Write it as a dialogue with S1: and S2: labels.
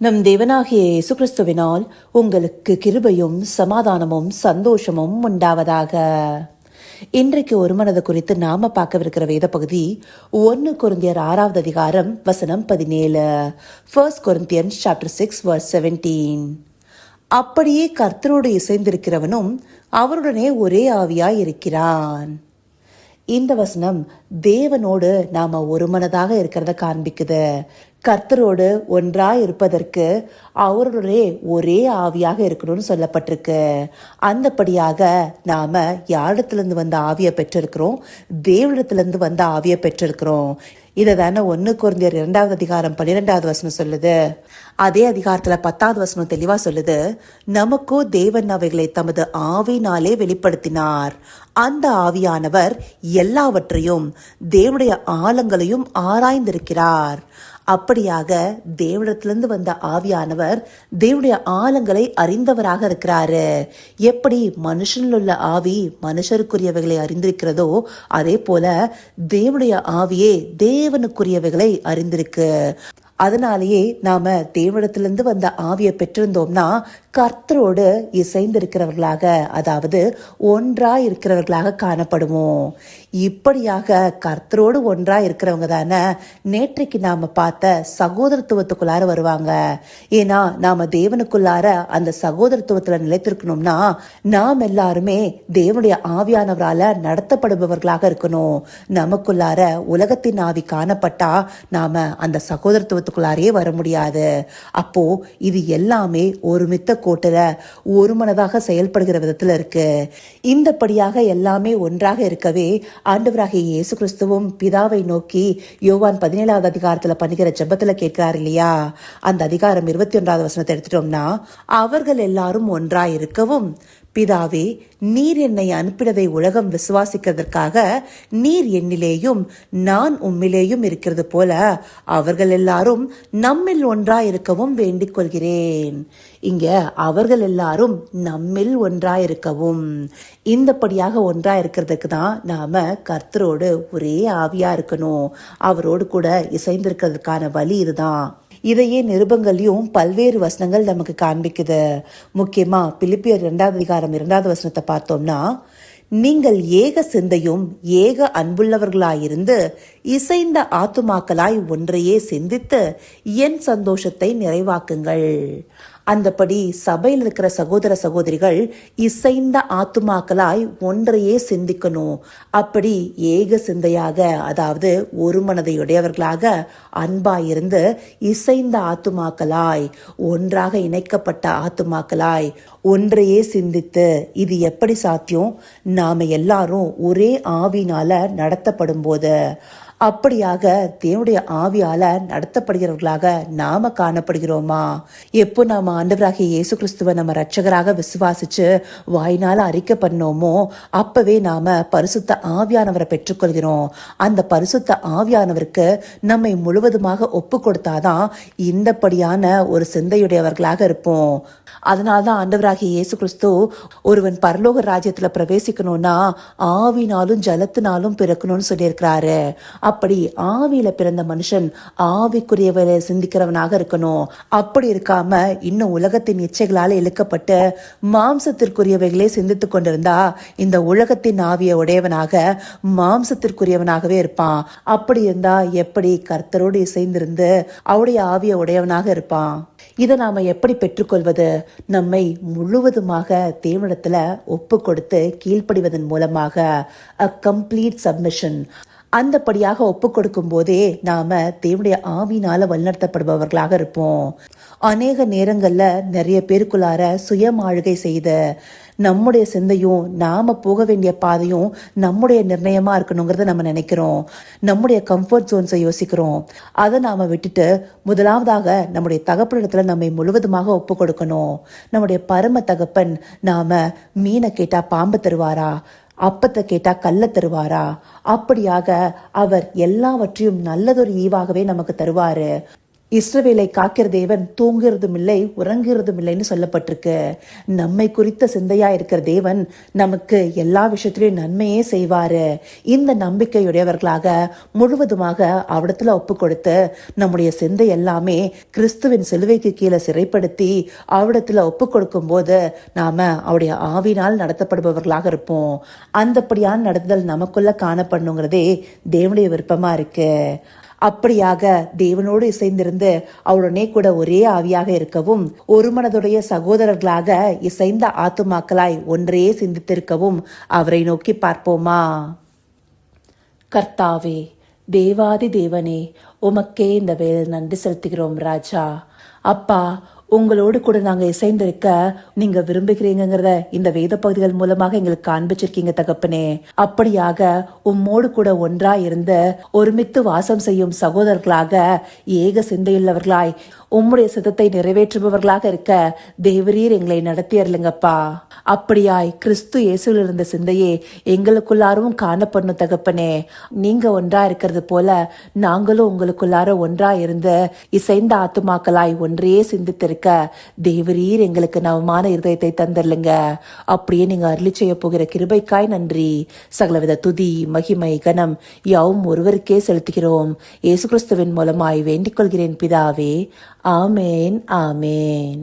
S1: நம் தேவனாகிய இயேசு கிறிஸ்துவினால் உங்களுக்கு கிருபையும் சமாதானமும் சந்தோஷமும் உண்டாவதாக. இன்றைக்கு ஒரு மனது குறித்து நாம பார்க்கவிருக்கிற வேத பகுதி ஒன்னு குருந்தியர் ஆறாவது அதிகாரம் வசனம் பதினேழு. First Corinthian chapter six verse seventeen அப்படியே கர்த்தரோடு இசைந்திருக்கிறவனும் அவருடனே ஒரே ஆவியாய் இருக்கிறான். இந்த வசனம் தேவனோடு நாம ஒரு மனதாக இருக்கிறத காண்பிக்குது. கர்த்தரோடு ஒன்றா இருப்பதற்கு அவருடைய ஒரே ஆவியாக இருக்கணும்னு சொல்லப்பட்டிருக்கு. அந்தபடியாக நாம யாரிடத்திலிருந்து வந்த ஆவியை பெற்றிருக்கிறோம்? தேவனிடத்திலிருந்து வந்த ஆவியை பெற்றிருக்கிறோம். இதை தானே ஒன்று குறைந்தர் இரண்டாவது அதிகாரம் பன்னிரெண்டாவது வசனம் சொல்லுது. அதே அதிகாரத்தில் பத்தாவது வசனம் தெளிவாக சொல்லுது நமக்கோ தேவன் அவைகளை தமது ஆவினாலே வெளிப்படுத்தினார். அந்த ஆவியானவர் எல்லாவற்றையும் தேவனுடைய ஆழங்களையும் ஆராய்ந்திருக்கிறார். அப்படியாக தேவனிடத்திலிருந்து வந்த ஆவியானவர் தேவனுடைய ஆழங்களை அறிந்தவராக இருக்கிறாரு. எப்படி மனுஷனில் உள்ள ஆவி மனுஷருக்குரியவைகளை அறிந்திருக்கிறதோ அதே போல தேவனுடைய ஆவியே தேவனுக்குரியவைகளை அறிந்திருக்கு. அதனாலேயே நாம தேவனிடத்திலிருந்து வந்த ஆவியை பெற்றிருந்தோம்னா கர்த்தரோடு இசைந்திருக்கிறவர்களாக அதாவது ஒன்றாய் இருக்கிறவர்களாக காணப்படுவோம் இப்படியாக கர்த்தரோடு ஒன்றாய் இருக்கிறவங்க தானே நேற்றைக்கு நாம பார்த்த சகோதரத்துவத்துக்குள்ளார வருவாங்க. ஏன்னா நாம தேவனுக்குள்ளார அந்த சகோதரத்துவத்துல நிலைத்திருக்கணும்னா நாம் எல்லாருமே தேவனுடைய ஆவியானவரால நடத்தப்படுபவர்களாக இருக்கணும். நமக்குள்ளார உலகத்தின் ஆவி காணப்பட்டா நாம அந்த சகோதரத்துவத்துக்குள்ளாரே வர முடியாது. அப்போ இது எல்லாமே ஒருமித்த கோட்டில் ஒரு மனதாக செயல்படுகிற விதத்துல இருக்கு. இந்தபடியாக எல்லாமே ஒன்றாக இருக்கவே ஆண்டவராகிய இயேசு கிறிஸ்துவும் பிதாவை நோக்கி யோவான் பதினேழாவது அதிகாரத்துல பண்ணுகிற ஜெபத்துல கேட்கிறார் இல்லையா? அந்த அதிகாரம் இருபத்தி ஒன்றாவது வசனத்தை எடுத்துட்டோம்னா அவர்கள் எல்லாரும் ஒன்றாக இருக்கவும் பிதாவே நீர் என்னை அனுப்பினதை உலகம் விசுவாசிக்கிறதற்காக நீர் என்னிலேயும் நான் உம்மிலேயும் இருக்கிறது போல அவர்கள் எல்லாரும் நம்மில் ஒன்றாயிருக்கவும் வேண்டிக் கொள்கிறேன். இங்க அவர்கள் எல்லாரும் நம்மில் ஒன்றாயிருக்கவும். இந்தபடியாக ஒன்றாயிருக்கிறதுக்கு தான் நாம கர்த்தரோடு ஒரே ஆவியா இருக்கணும். அவரோடு கூட இசைந்திருக்கிறதுக்கான வழி இதுதான். இதையே நிருபங்களையும் பல்வேறு வசனங்கள் நமக்கு காண்பிக்குது. முக்கியமா பிலிப்பியர் இரண்டாவது அதிகாரம் இரண்டாவது வசனத்தை பார்த்தோம்னா நீங்கள் ஏக சிந்தையும் ஏக அன்புள்ளவர்களாயிருந்து இசைந்த ஆத்துமாக்களாய் ஒன்றையே சிந்தித்து என் சந்தோஷத்தை நிறைவாக்குங்கள். அந்தபடி சபையில் இருக்கிற சகோதர சகோதரிகள் இசைந்த ஆத்துமாக்களாய் ஒன்றையே சிந்திக்கணும். அப்படி ஏக சிந்தையாக அதாவது ஒரு மனதையுடையவர்களாக அன்பாயிருந்து இசைந்த ஆத்துமாக்களாய் ஒன்றாக இணைக்கப்பட்ட ஆத்துமாக்களாய் ஒன்றையே சிந்தித்து இது எப்படி சாத்தியம்? நாம எல்லாரும் ஒரே ஆவினால நடத்தப்படும் போது அப்படியாக தேவனுடைய ஆவியால நடத்தப்படுகிறவர்களாக நாம காணப்படுகிறோமா? எப்போ நாம ஆண்டவராகிய இயேசு கிறிஸ்துவ நம்ம ரட்சகராக விசுவாசிச்சு வாயினால அறிக்கை பண்ணோமோ அப்பவே நாம பரிசுத்த ஆவியானவரை பெற்றுக்கொள்கிறோம். அந்த பரிசுத்த ஆவியானவருக்கு நம்மை முழுவதுமாக ஒப்பு கொடுத்தாதான் இந்தப்படியான ஒரு சிந்தையுடையவர்களாக இருப்போம். அதனால்தான் ஆண்டவராகிய இயேசு கிறிஸ்து ஒருவன் பரலோக ராஜ்யத்துல பிரவேசிக்கணும்னா ஆவினாலும் ஜலத்தினாலும் பிறக்கணும்னு சொல்லியிருக்கிறாரு. அப்படி ஆவியில பிறந்த மனுஷன் ஆவிக்குரியவரை சிந்திக்கிறவனாக இருக்கணும். அப்படி இருக்காம இன்னும் உலகத்தின் இச்சைகளால் இழுக்கப்பட்டு மாம்சத்திற்குரியவைகளே சிந்தித்து கொண்டிருந்தா இந்த உலகத்தின் ஆவிய உடையவனாக மாம்சத்திற்குரியவனாகவே இருப்பான். அப்படி இருந்தா எப்படி கர்த்தரோடு இசைந்திருந்து அவருடைய ஆவிய உடையவனாக இருப்பான்? இதை நாம எப்படி பெற்றுக்கொள்வது? நம்மை முழுவதுமாக தேவனத்துல ஒப்பு கொடுத்து கீழ்ப்படிவதன் மூலமாக. அ கம்ப்ளீட் சப்மிஷன் அந்தபடியாக ஒப்பு கொடுக்கும் போதே நாம தேவனுடைய ஆவினால வழிநடத்தப்படுபவர்களாக இருப்போம். அநேக நேரங்கள்ல நிறைய பேருக்குள்ளார சுயமாழுகை செய்த நம்முடைய சிந்தையும் நாம போக வேண்டிய பாதையும் நம்முடைய நிர்ணயமா இருக்கணுங்கிறத நம்ம நினைக்கிறோம். நம்முடைய கம்ஃபர்ட் ஜோன்ஸை யோசிக்கிறோம். அதை நாம விட்டுட்டு முதலாவதாக நம்முடைய தகப்பனிடத்துல நம்மை முழுவதுமாக ஒப்பு கொடுக்கணும். நம்முடைய பரம தகப்பன் நாம மீனை கேட்டா பாம்பு தருவாரா? அப்பத்தை கேட்டா கல்ல தருவாரா? அப்படியாக அவர் எல்லாவற்றையும் நல்லதொரு ஈவாகவே நமக்கு தருவாரு. இஸ்ரவேலை காக்கிற தேவன் தூங்குறதும் இல்லை உறங்குறதும் இல்லைன்னு சொல்லப்பட்டிருக்கு. நம்மை குறித்த சிந்தையா இருக்கிற தேவன் நமக்கு எல்லா விஷயத்திலையும் நன்மையே செய்வாரு. இந்த நம்பிக்கையுடையவர்களாக முழுவதுமாக அவடத்துல ஒப்பு கொடுத்து நம்முடைய சிந்தை எல்லாமே கிறிஸ்துவின் சிலுவைக்கு கீழே சிறைப்படுத்தி அவடத்துல ஒப்பு கொடுக்கும் போது நாம அவருடைய ஆவினால் நடத்தப்படுபவர்களாக இருப்போம். அந்தப்படியான நடத்துதல் நமக்குள்ள காணப்படணுங்கிறதே தேவனுடைய விருப்பமா இருக்கு. அப்படியாக தேவனோடு இசைந்திருந்து அவருடனே கூட ஒரே ஆவியாக இருக்கவும் ஒரு மனதுடைய சகோதரர்களாக இசைந்த ஆத்துமாக்களாய் ஒன்றே சிந்தித்திருக்கவும் அவரை நோக்கி பார்ப்போமா? கர்த்தாவே தேவாதி தேவனே உமக்கே இந்த வேலை நன்றி செலுத்துகிறோம் ராஜா. அப்பா உங்களோடு கூட நாங்க இசைந்திருக்க நீங்க விரும்புகிறீங்கிறத இந்த வேத பகுதிகள் மூலமாக எங்களுக்கு காண்பிச்சிருக்கீங்க தகப்பனே. அப்படியாக உம்மோடு கூட ஒன்றா இருந்து ஒருமித்து வாசம் செய்யும் சகோதரர்களாக ஏக சிந்தையுள்ளவர்களாய் உம்முடைய சித்தத்தை நிறைவேற்றுபவர்களாக இருக்க தேவரீர் எங்களை நடத்தியர்லுங்கப்பா அப்படியாய் கிறிஸ்து இயேசுவில் இருந்த சிந்தையே எங்களுக்குள்ளாரும் காணப்படணும் தகப்பனே. நீங்க ஒன்றா இருக்கிறது போல நாங்களும் உங்களுக்குள்ளார ஒன்றா இருந்து இசைந்த ஆத்துமாக்களாய் ஒன்றே சிந்தித்திருக்க தேவரீர் எங்களுக்கு நவமான இருதயத்தை தந்துடலுங்க அப்படியே நீங்க அருளி செய்ய போகிற கிருபைக்காய் நன்றி. சகலவித துதி மகிமை கனம் யாவும் ஒருவருக்கே செலுத்துகிறோம். இயேசு கிறிஸ்துவின் மூலமாய் வேண்டிக் கொள்கிறேன் பிதாவே. Amen. Amen.